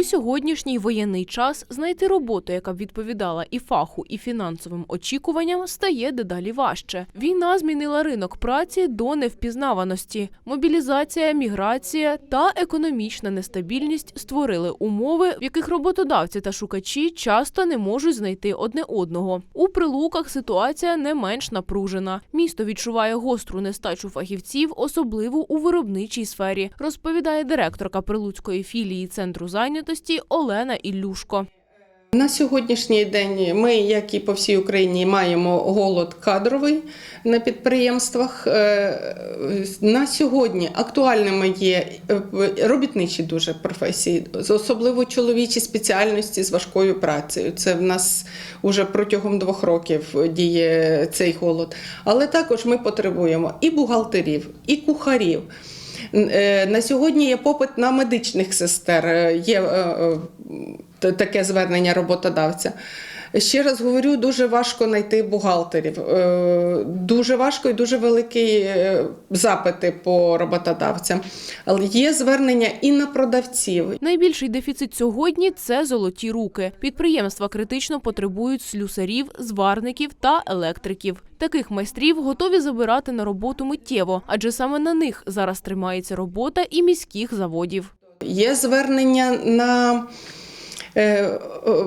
У сьогоднішній воєнний час знайти роботу, яка б відповідала і фаху, і фінансовим очікуванням, стає дедалі важче. Війна змінила ринок праці до невпізнаваності. Мобілізація, міграція та економічна нестабільність створили умови, в яких роботодавці та шукачі часто не можуть знайти одне одного. У прилуках ситуація не менш напружена. Місто відчуває гостру нестачу фахівців, особливо у виробничій сфері, розповідає директорка прилуцької філії центру зайнятості Олена Іллюшко. На сьогоднішній день ми, як і по всій Україні, маємо голод кадровий на підприємствах. Е, На сьогодні актуальними є е, робітничі дуже професії, особливо чоловічі спеціальності з важкою працею. Це в нас вже протягом двох років діє цей голод. Але також ми потребуємо і бухгалтерів, і кухарів. Е, На сьогодні є попит на медичних сестер. Е, Є е, таке звернення роботодавця. Ще раз говорю, дуже важко знайти бухгалтерів. Е, Дуже важко і дуже великі е, запити по роботодавцям. Але є звернення і на продавців, Найбільший дефіцит сьогодні це золоті руки. Підприємства критично потребують слюсарів, зварників та електриків. Таких майстрів готові забирати на роботу миттєво, адже саме на них зараз тримається робота і міських заводів. Є звернення на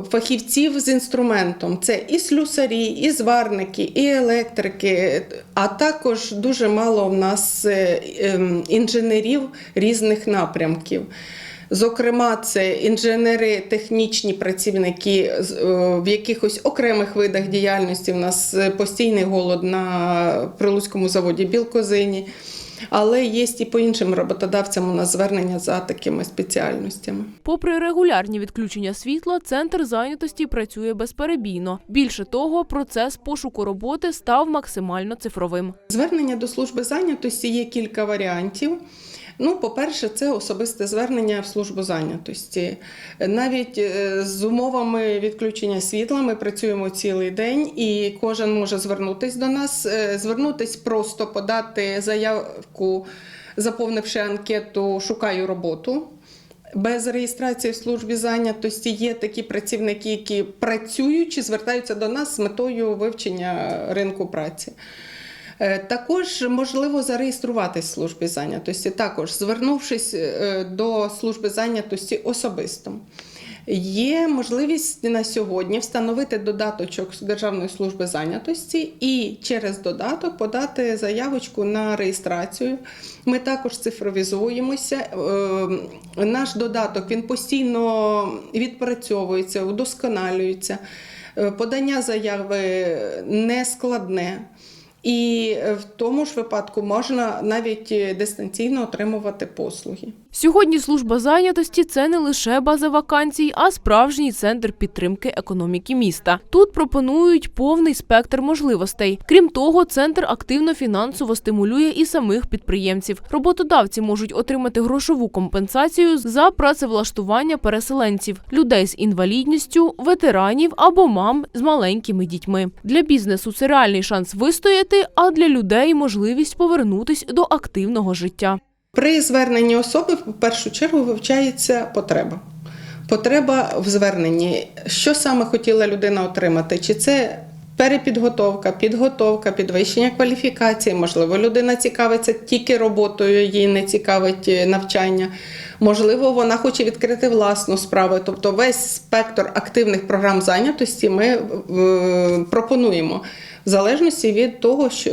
фахівців з інструментом. Це і слюсарі, і зварники, і електрики, а також дуже мало в нас е, ем, інженерів різних напрямків. Зокрема, це інженери, технічні працівники е, в якихось окремих видах діяльності. У нас е, постійний голод на прилуцькому заводі Білкозині. Але є і по іншим роботодавцям у нас звернення за такими спеціальностями. Попри регулярні відключення світла, центр зайнятості працює безперебійно. Більше того, процес пошуку роботи став максимально цифровим. Звернення до служби зайнятості є кілька варіантів. Ну, по-перше, це особисте звернення в службу зайнятості. Навіть е, з умовами відключення світла ми працюємо цілий день, і кожен може звернутися до нас, е, звернутися просто подати заявку, заповнивши анкету Шукаю роботу. Без реєстрації в службі зайнятості є такі працівники, які працюючи, звертаються до нас з метою вивчення ринку праці. Е, Також можливо зареєструватись в службі зайнятості, також звернувшись е, до служби зайнятості особисто. Є можливість на сьогодні встановити додаточок з Державної служби зайнятості і через додаток подати заявочку на реєстрацію. Ми також цифровізуємося. Е, Наш додаток він постійно відпрацьовується, удосконалюється. Подання заяви не складне. І е, в тому ж випадку можна навіть е, дистанційно отримувати послуги. Сьогодні служба зайнятості це не лише база вакансій, а справжній центр підтримки економіки міста. Тут пропонують повний спектр можливостей. Крім того, центр активно фінансово стимулює і самих підприємців. Роботодавці можуть отримати грошову компенсацію за працевлаштування переселенців, людей з інвалідністю, ветеранів або мам з маленькими дітьми. Для бізнесу це реальний шанс вистояти, а для людей можливість повернутись до активного життя. При зверненні особи в першу чергу вивчається потреба. Потреба в зверненні. Що саме хотіла людина отримати? Чи це перепідготовка, підготовка, підвищення кваліфікації? Можливо, людина цікавиться тільки роботою, їй не цікавить е, навчання. Можливо, вона хоче відкрити власну справу. Тобто весь спектр активних програм зайнятості ми е, пропонуємо в залежності від того, що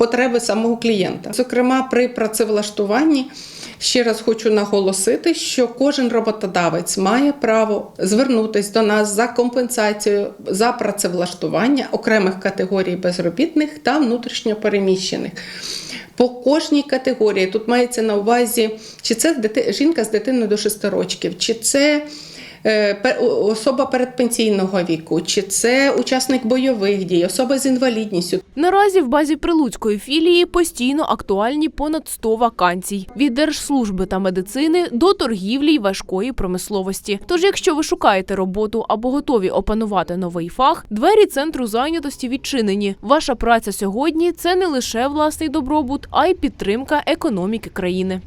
потреби самого клієнта. Зокрема, при працевлаштуванні ще раз хочу наголосити, що кожен роботодавець має право звернутися до нас за компенсацією за працевлаштування окремих категорій безробітних та внутрішньопереміщених. По кожній категорії тут мається на увазі, чи це жінка з дитиною до 6 років, чи це особа передпенсійного віку, чи це учасник бойових дій, особа з інвалідністю. Наразі в базі прилуцької філії постійно актуальні понад 100 вакансій від держслужби та медицини до торгівлі й важкої промисловості. Тож, якщо ви шукаєте роботу або готові опанувати новий фах, двері центру зайнятості відчинені. Ваша праця сьогодні це не лише власний добробут, а й підтримка економіки країни.